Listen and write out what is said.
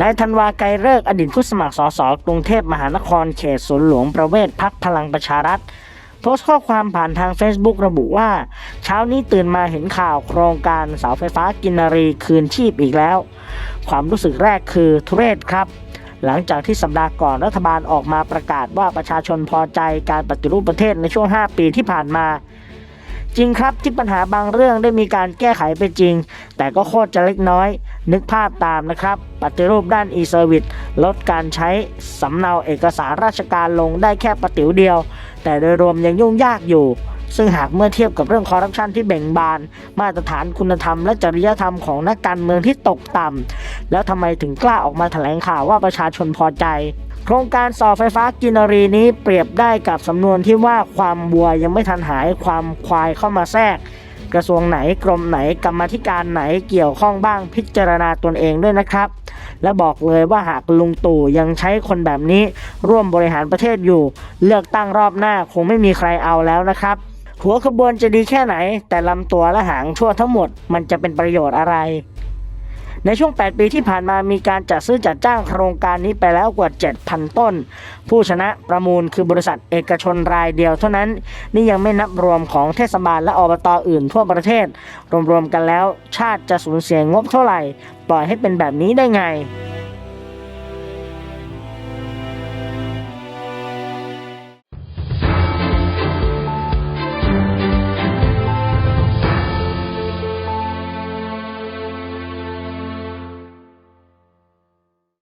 นายธันวาไกรเลิกอดีตผู้สมัครสสกรุงเทพมหานครเขตสวนหลวงประเวศพักพลังประชารัฐโพสต์ข้อความผ่านทาง Facebook ระบุว่า เช้านี้ตื่นมาเห็นข่าวโครงการเสาไฟฟ้ากินรีคืนชีพอีกแล้ว ความรู้สึกแรกคือทุเรศครับ หลังจากที่สัปดาห์ก่อนรัฐบาลออกมาประกาศว่าประชาชนพอใจการปฏิรูปประเทศในช่วง 5 ปีที่ผ่านมา จริงครับที่ปัญหาบางเรื่องได้มีการแก้ไขไปจริง แต่ก็โคตรจะเล็กน้อย นึกภาพตามนะครับ ปฏิรูปด้าน e-service ลดการใช้สำเนาเอกสารราชการลงได้แค่ประติ๋วเดียว แต่โดยรวมยังยุ่งยากอยู่ ซึ่งหากเมื่อเทียบกับเรื่องคอร์รัปชันที่เบ่งบาน มาตรฐานคุณธรรมและจริยธรรมของนักการเมืองที่ตกต่ำแล้วทำไมถึงกล้าออกมาแถลงข่าวว่าประชาชนพอใจโครงการสอไฟฟ้ากินรีนี้เปรียบได้กับสำนวนที่ว่าความวัวยังไม่ทันหายความควายเข้ามาแทรก กระทรวงไหนกรมไหนกรรมธิการไหนเกี่ยวข้องบ้างพิจารณาตนเองด้วยนะครับ และบอกเลยว่าหากลุงตู่ยังใช้คนแบบนี้ ร่วมบริหารประเทศอยู่ เลือกตั้งรอบหน้าคงไม่มีใครเอาแล้วนะครับหัวขบวนจะดีแค่ไหน แต่ลำตัวและหางชั่วทั้งหมดมันจะเป็นประโยชน์อะไร ในช่วง 8 ปีที่ผ่านมามีการจัดซื้อจัดจ้างโครงการนี้ไปแล้วกว่า 7,000 ต้น ผู้ชนะประมูลคือบริษัทเอกชนรายเดียวเท่านั้น นี่ยังไม่นับรวมของเทศบาลและอบตอื่นทั่วประเทศ รวมๆกันแล้วชาติจะสูญเสียงบเท่าไหร่ ปล่อยให้เป็นแบบนี้ได้ไง